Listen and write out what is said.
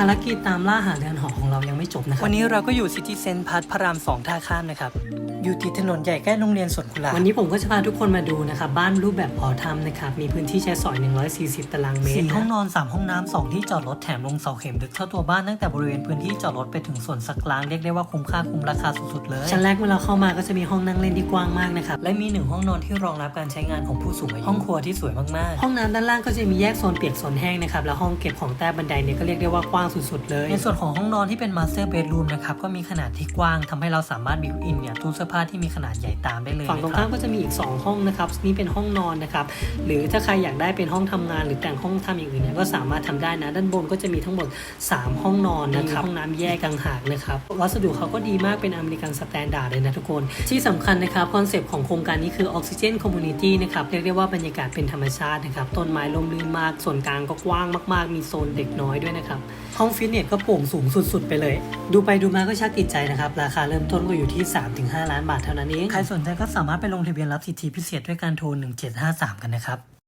ภารกิจตามล่าหาเรือนหอของเรายังไม่จบนะครับ วันนี้เราก็อยู่ซิตี้เซนพัทพระรามสองท่าข้ามนะครับ อยู่ติดถนนใหญ่ใกล้โรงเรียนสวนกุหลาบ วันนี้ผมก็จะพาทุกคนมาดูนะครับ บ้านรูปแบบหอทำนะครับ มีพื้นที่ใช้สอย 140 ตารางเมตรสี่ห้องนอน 3 ห้องน้ำ2ที่จอดรถแถมลงเสาเข็มดึกเข้าตัวบ้านตั้งแต่บริเวณพื้นที่จอดรถไปถึงส่วนสักล้างเรียกได้ว่าคุ้มค่าคุ้มราคาสุดๆเลย ชั้นแรกเมื่อเราเข้ามาก็จะมีห้องนั่งเล่นที่กว้างมากนะครับ และมีหนึ่งห้องนอนที่รองรับการใช้งานของผู้สูงอายุห้องครัวที่สวยมากๆ ห้องน้ำด้านล่างก็จะมีแยกโซนเปียกโซนแห้งนะครับ แล้วห้องเก็บของใต้บันไดเนี่ยก็เรียกได้ว่ากว้างสุดๆเลย ในส่วนของห้องนอนที่เป็นมาสเตอร์เบดรูมนะครับก็มีขนาดที่กว้างทำให้เราสามารถบิวอินเนี่ยตู้เสื้อผ้าที่มีขนาดใหญ่ตามได้เลยฝั่งตรงข้ามก็จะมีอีก 2 ห้องนะครับนี่เป็นห้องนอนนะครับหรือถ้าใครอยากได้เป็นห้องทำงาน หรือแต่งห้องทำอย่างอื่นเนี่ยก็สามารถทำได้นะ ด้านบนก็จะมีทั้งหมด 3 ห้องนอนนะครับห้องน้ำแยกต่างหากนะครับวัสดุเขาก็ดีมากเป็นอเมริกันสแตนดาร์ดเลยนะทุกคน ที่สำคัญนะครับคอนเซปต์ของโครงการนี้คือออกซิเจนคอมมูนิตี้นะครับเรียกได้ว่าบรรยากาศเป็นธรรมชาตินะครับต้นไม้ร่มรื่นมากส่วนกลางก็กว้างมาก ๆ มีโซนเด็กน้อยด้วยนะครับห้องฟิตเนสก็โปร่งสูงสุดๆ ไปเลย ดูไปดูมาก็ชักติดใจนะครับ ราคาเริ่มต้นก็อยู่ที่ 3-5 ล้านบาทเท่านั้นเอง ใครสนใจก็สามารถไปลงทะเบียนรับสิทธิพิเศษด้วยการโทร 1753 กันนะครับ